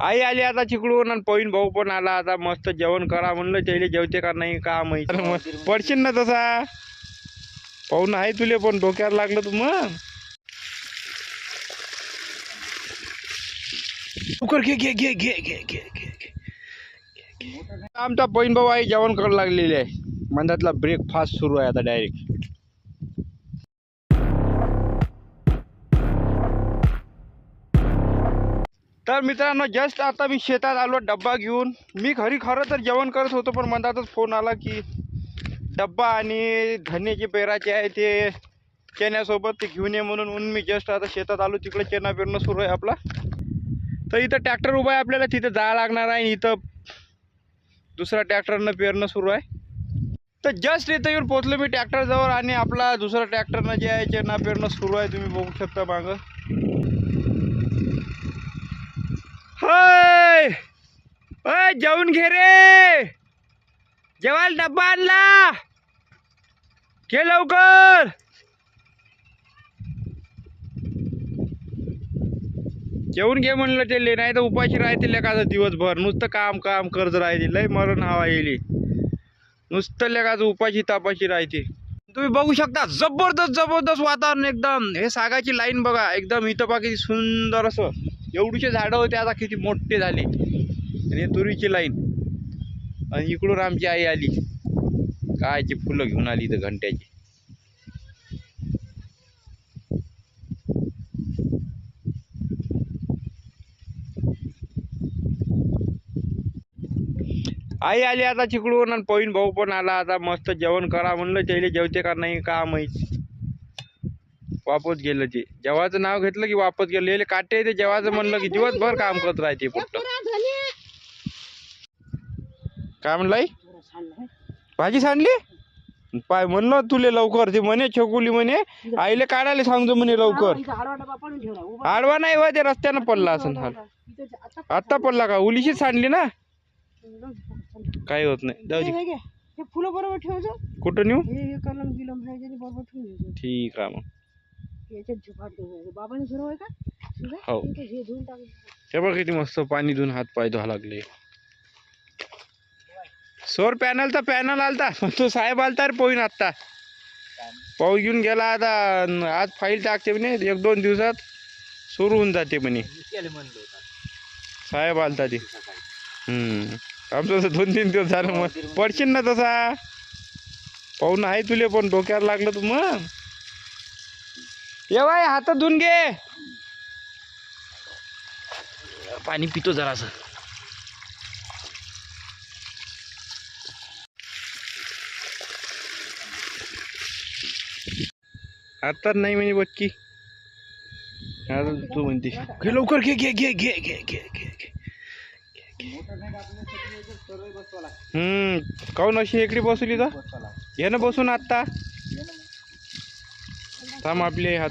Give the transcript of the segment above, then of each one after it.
आई आली आता चिकडून आणि पवीन भाऊ पण आला आता मस्त जेवण करा म्हणलं त्याला जेवते का नाही का माहिती पडशील ना तसा पाहून आहे तुले पण डोक्यात लागलं तू मग उकर घे घे घे घे घे घे घे आमचा बहीण भाऊ आई जेवण करायला लागलेली आहे मंदातला ब्रेकफास्ट सुरू आहे आता डायरेक्ट तर मित्रांनो जस्ट आता मी शेतात आलो डब्बा घेऊन. मी घरी खरं तर जेवण करत होतो पण मधातच फोन आला की डब्बा आणि धने जे पेराचे आहे ते चण्यासोबत ते घेऊन ये म्हणून. म्हणून मी जस्ट आता शेतात आलो तिकडे चेना पेरणं सुरू आहे आपला. तर इथं ट्रॅक्टर उभा आहे आपल्याला तिथं जावं लागणार आहे आणि इथं दुसरा ट्रॅक्टरनं पेरणं सुरू आहे. तर जस्ट इथं येऊन पोचलो मी ट्रॅक्टरजवळ आणि आपला दुसरा ट्रॅक्टरनं जे आहे चेना पेरणं सुरू आहे. तुम्ही बघू शकता मागं. होय. होय जेवण घे रे. जेवायला डब्बा आणला. घे लवकर. जेवून घे म्हणलं ते नाही तर उपाशी राहतील लेखाचं दिवसभर. नुसतं काम काम कर्ज राहतील लय मरण हवा येईल नुसतं लेखाचं उपाशी तापाशी राहते. तुम्ही बघू शकता जबरदस्त जबरदस्त वातावरण एकदम. हे सागाची लाईन बघा एकदम इथं बाकी सुंदर असं. एवढीचे झाडं होते आता किती मोठे झाले. आणि तुरीची लाईन. आणि इकडून आमची आई आली. कायची फुलं घेऊन आली इथं घंट्याची. आई आली आता चिकडून आणि पवीन भाऊ पण आला आता मस्त जेवण करा म्हणलं त्याला जेवते का नाही का माहीत. वापस गेलं ते. जेवाचं नाव घेतलं की वापस गेलं. याले काटे ते जेवाचं म्हणलं की दिवसभर काम करत राहते पुट्ट. काय म्हणलं आई भाजी सांडली? पाय म्हणलं तुले लवकर. ते म्हणे छोकुली म्हणे आईले काढायला सांगतो म्हणे लवकर. आडवा नाही वा ते रस्त्यानं पडला असं हाल. आत्ता पडला का? उलीशीच सांडली ना? काही होत नाही. जाऊ हे फुलं बरोबर ठेवायचं कुठं नेऊ? हे हे ठीक आहे मग. याच्यात झोपाट ठेवायचं बाबाने सुरू आहे का? ठीक आहे? हो. हे धुवून हे बघ किती मस्त पाणी धुवून हात पाय धुवा लागले. सोर पॅनलचा पॅनल आलता. पण तो साहेब आलता रे पोहीन आत्ता. पाऊस घेऊन गेला आता अन आज फाईल टाकते म्हणे एक दोन दिवसात सुरू होऊन जाते म्हणे. साहेब आलता ते. हम्म. आमचं तर दोन तीन दिवस झालं मग पडशील ना तसा. पाहून आहे तुले पण डोक्यावर लागलं तू मग. ये बाय हातात धुवून घे. पाणी पितो जरासं. आता नाही म्हणे बक्की आता तू म्हणते. घे लवकर घे घे घे घे घे घे घे घे. हम्म काऊन अशी इकडे बसवली तर ये ना बसून आत्ता. थांब आपले हात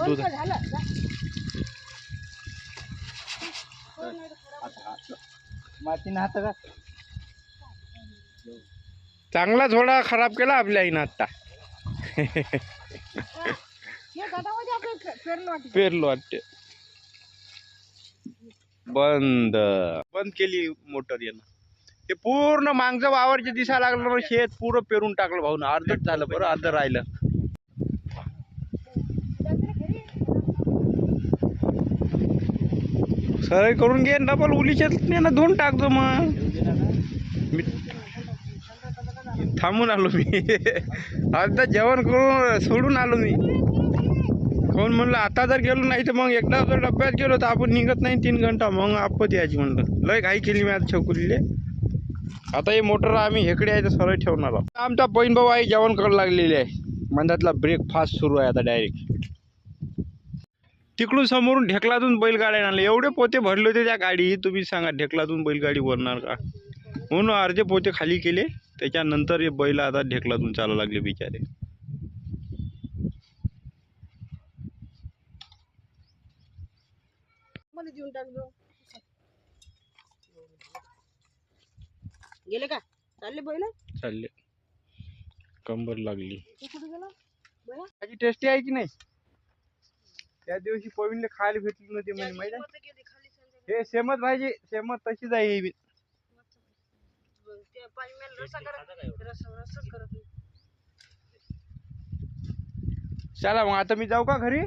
मातीनं हात का? चांगला थोडा खराब केला आपल्या आईनं आत्ता. हे पेरलं वाटतं. बंद. बंद केली मोटर यानं. ते पूर्ण मागचं वावर जे दिसायला लागलं शेत पुरं पेरून टाकलं भाऊ अर्धच झालं बरं अर्ध राहिलं. सरळ करून घे डबल उलीच्यात ना धुवून टाकतो मग. मी थांबून आलो मी. आता जेवण करून सोडून आलो मी. कोण म्हणलं आता जर गेलो नाही तर मग एकदा जर डब्यात गेलो तर आपण निघत नाही तीन घंटा. मग आपत यायची म्हणलं. लय घाई केली मी आता छकुलीले. आता हे मोटर आम्ही हेकडे आहे तर सरळ ठेवणार आहोत. आमचा बहीण भाऊ आई जेवण करायला लागलेले आहे. मंदातला ब्रेकफास्ट सुरू आहे आता डायरेक्ट तिकडून समोरून ढेकलातून बैलगाड्या आणले एवढे पोते भरले होते त्या गाडी. तुम्ही सांगा ढेकलातून बैलगाडी भरणार का? म्हणून अर्धे पोते खाली केले. त्याच्यानंतर हे बैल आता ढेकलातून चालू लागले बिचारे. गेले का? चालले बैल? चालले. कंबर लागली. टेस्टी आहे की नाही? त्या दिवशी पवीनले खायला भेटली नव्हती म्हणे माहिती हे सेमच भाजी सेमच तशीच आहे ही बी. ते. चला मग आता मी जाऊ का घरी?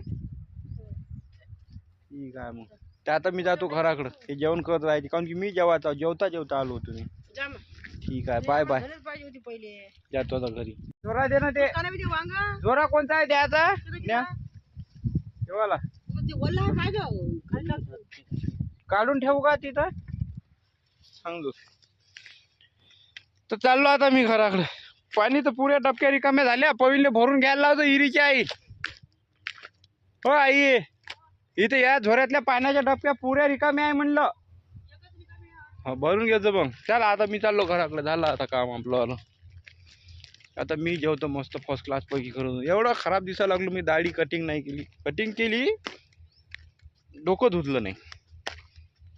ठीक आहे मग. ते आता मी जातो घराकडं. हे जेवण करत राहायचे. कारण की मी जेवायचा जेवता जेवता आलो होतो मी. ठीक आहे बाय बाय घरीच पाहिजे होती पहिले. जातो आता घरी. जोरा दे ना ते. ते जोरा कोणता आहे द्यायचा टाकतो. काढून ठेवू का तिथं? सांगतो. तर चाललो आता मी घराकडे. पाणी तर पुऱ्या डबक्या रिकाम्या झाल्या. पविले भरून घ्यायला लावतो हिरीची आई. हो आई इथे या झोऱ्यातल्या पाण्याच्या डबक्या पुऱ्या रिकाम्या आहे म्हणलं. हा भरून घ्यायचं मग. चला आता मी चाललो घराकडे. झालं आता काम आपलं. आता मी जेवतो मस्त फर्स्ट क्लास पैकी करून. एवढं खराब दिसायला लागलो मी दाढी कटिंग नाही केली. कटिंग केली डोकं धुतलं नाही.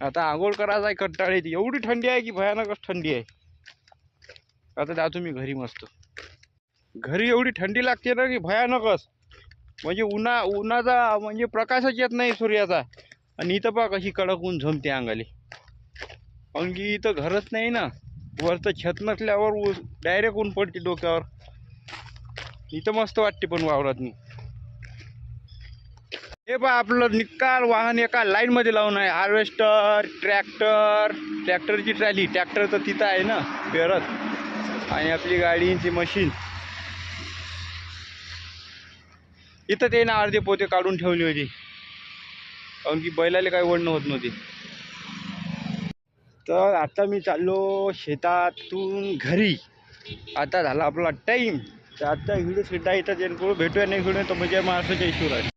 आता आंघोळ करायचा आहे कंटाळी येते. एवढी थंडी आहे की भयानकच थंडी आहे. आता जातो मी घरी मस्त. घरी एवढी थंडी लागते ना की भयानकच. म्हणजे उन्हा उन्हाचा म्हणजे प्रकाशच येत नाही सूर्याचा. आणि इथं पहा कशी कडक ऊन झमते अंगाली. कारण की इथं घरच नाही ना. वरचं छत नसल्यावर डायरेक्ट ऊन पडते डोक्यावर. इथं मस्त वाटते पण वावरात मी हे पहा आपलं निकाल वाहन एका लाईनमध्ये लावून आहे. हार्वेस्टर ट्रॅक्टर ट्रॅक्टरची ट्रॅली. ट्रॅक्टर तर तिथं आहे ना पेरत. आणि आपली गाडीची मशीन इथं ते ना अर्धे पोते काढून ठेवली होती. कारण की बैलाला काही वडणं होत नव्हती. तर आता मी चाललो शेतातून घरी. आता झाला आपला टाईम तर आता व्हिडिओ सुद्धा इथं जेणेकरून भेटूया नाही व्हिडिओ तर म्हणजे महाराष्ट्राच्या इश्यूर आहे